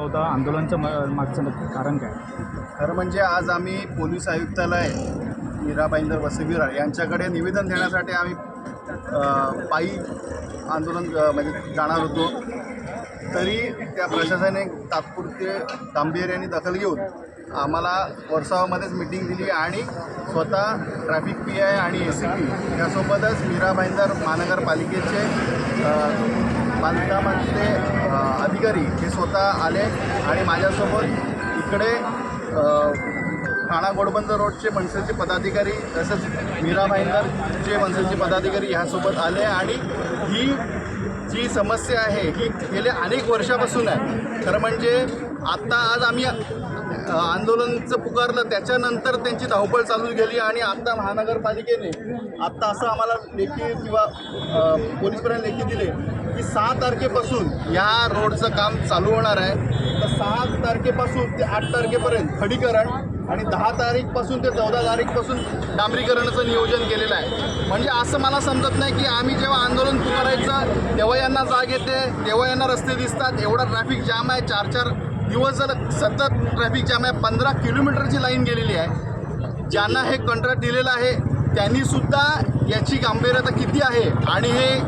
होता आंदोलनाचं म- मागचं नक्की कारण काय? खरं म्हणजे आज आम्ही पोलीस आयुक्तालय मीराबाईंदर भाईंदर यांच्याकडे निवेदन देण्यासाठी आम्ही पायी आंदोलन म्हणजे जाणार होतो. तरी त्या प्रशासनाने तात्पुरते गांभीर्याने दखल घेऊन आम्हाला वर्सावामध्येच मिटिंग दिली आणि स्वतः ट्रॅफिक पी आय आणि ए सी पी यासोबतच मीरा भाईंदर महानगरपालिकेचे अ, बांधकामातले अधिकारी हे स्वतः आले आणि माझ्यासोबत इकडे ठाणा गोडबंदर रोडचे मनसेचे पदाधिकारी तसंच मीरा भाईंदरचे मनसेचे पदाधिकारी ह्यासोबत आले आणि ही जी समस्या आहे ही गेल्या अनेक वर्षापासून आहे. खरं म्हणजे आत्ता आज आम्ही आंदोलनचं पुकारलं त्याच्यानंतर त्यांची धावपळ चालू गेली आणि आत्ता महानगरपालिकेने आत्ता असं आम्हाला लेखी किंवा पोलीसपर्यंत लेखी दिले की सहा तारखेपासून या रोडचं काम चालू होणार आहे. तर सहा तारखेपासून ते आठ तारखेपर्यंत खडीकरण आणि दहा तारीखपासून ते चौदा तारीखपासून डांबरीकरणाचं नियोजन केलेलं आहे. म्हणजे असं मला समजत नाही की आम्ही जेव्हा आंदोलन जाग येते तेव्हा यांना रस्ते दिसतात एवढा ट्रॅफिक जाम आहे चार चार दिवस झालं सतत ट्रॅफिक जाम आहे पंधरा किलोमीटरची लाईन गेलेली आहे. ज्यांना हे कॉन्ट्रॅक्ट दिलेलं आहे त्यांनी सुद्धा याची गांभीर्यता किती आहे? आणि हे